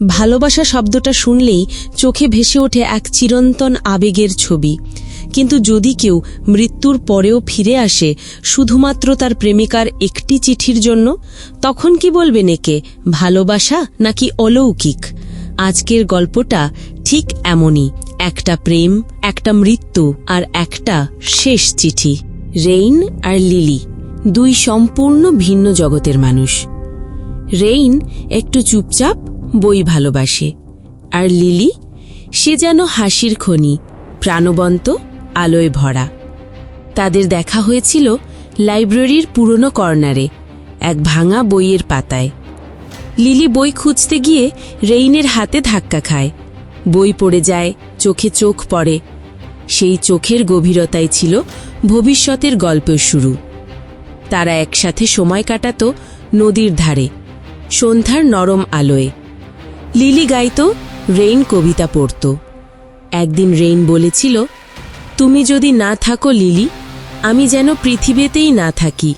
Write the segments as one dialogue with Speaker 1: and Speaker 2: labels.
Speaker 1: ভালোবাসা শব্দটা শুনলেই চোখে ভেসে ওঠে এক চিরন্তন আবেগের ছবি। কিন্তু যদি কেউ মৃত্যুর পরেও ফিরে আসে শুধুমাত্র তার প্রেমিকার একটি চিঠির জন্য, তখন কি বলবেন একে ভালোবাসা নাকি অলৌকিক? আজকের গল্পটা ঠিক এমনই, একটা প্রেম, একটা মৃত্যু আর একটা শেষ চিঠি। রেইন আর লিলি, দুই সম্পূর্ণ ভিন্ন জগতের মানুষ। রেইন একটু চুপচাপ বই ভালোবাসে। আর লিলি, সে যেন হাসির খনি, প্রাণবন্ত, আলোয় ভরা। তাদের দেখা হয়েছিল লাইব্রেরির পুরনো কর্নারে, এক ভাঙা বইয়ের পাতায়। লিলি বই খুঁজতে গিয়ে রেইনের হাতে ধাক্কা খায়। বই পড়ে যায়, চোখে চোখ পড়ে। সেই চোখের গভীরতায় ছিল ভবিষ্যতের গল্পের শুরু। তারা একসাথে সময় কাটাত নদীর ধারে, সন্ধ্যার নরম আলোয়। লিলি গাইত, রেইন কবিতা পড়ত। একদিন রেইন বলেছিল, তুমি যদি না থাকো লিলি, আমি যেন পৃথিবীতেই না থাকি।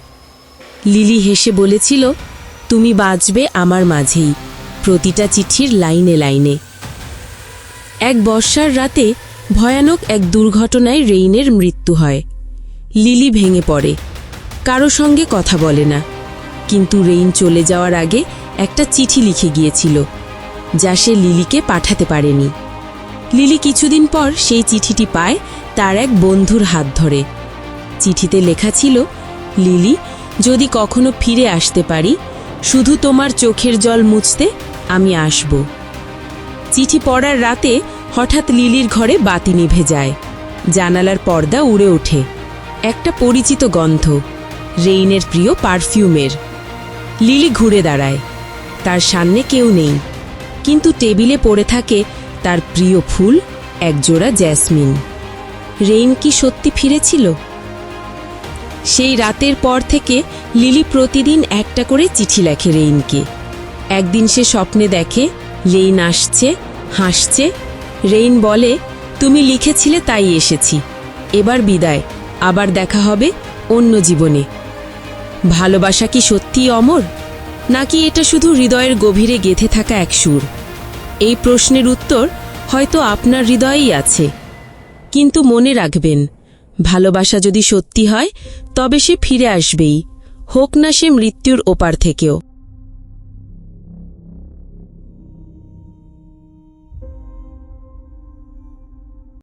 Speaker 1: লিলি হেসে বলেছিল, তুমি বাঁচবে আমার মাঝেই, প্রতিটা চিঠির লাইনে লাইনে। এক বর্ষার রাতে ভয়ানক এক দুর্ঘটনায় রেইনের মৃত্যু হয়। লিলি ভেঙে পড়ে, কারও সঙ্গে কথা বলে না। কিন্তু রেইন চলে যাওয়ার আগে একটা চিঠি লিখে গিয়েছিল যা সে লিলিকে পাঠাতে পারেনি। লিলি কিছুদিন পর সেই চিঠিটি পায় তার এক বন্ধুর হাত ধরে। চিঠিতে লেখা ছিল, লিলি, যদি কখনো ফিরে আসতে পারি, শুধু তোমার চোখের জল মুছতে আমি আসব। চিঠি পড়ার রাতে হঠাৎ লিলির ঘরে বাতি নিভে যায়। জানালার পর্দা উড়ে ওঠে। একটা পরিচিত গন্ধ, রেইনের প্রিয় পারফিউমের। লিলি ঘুরে দাঁড়ায়। তার সামনে কেউ নেই। কিন্তু টেবিলে পড়ে থাকে তার প্রিয় ফুল, একজোড়া জ্যাসমিন। রেইন কি সত্যি ফিরেছিল? সেই রাতের পর থেকে লিলি প্রতিদিন একটা করে চিঠি লেখে রেইনকে। একদিন সে স্বপ্নে দেখে, লেইন আসছে, হাসছে। রেইন বলে, তুমি লিখেছিলে, তাই এসেছি। এবার বিদায়, আবার দেখা হবে অন্য জীবনে। ভালোবাসা কি সত্যিই অমর? নাকি এটা শুধু হৃদয়ের গভীরে গেঁথে থাকা এক সুর? এই প্রশ্নের উত্তর হয়তো আপনার হৃদয়েই আছে। কিন্তু মনে রাখবেন, ভালোবাসা যদি সত্যি হয়, তবে সে ফিরে আসবেই, হোক না সে মৃত্যুর ওপার থেকেও।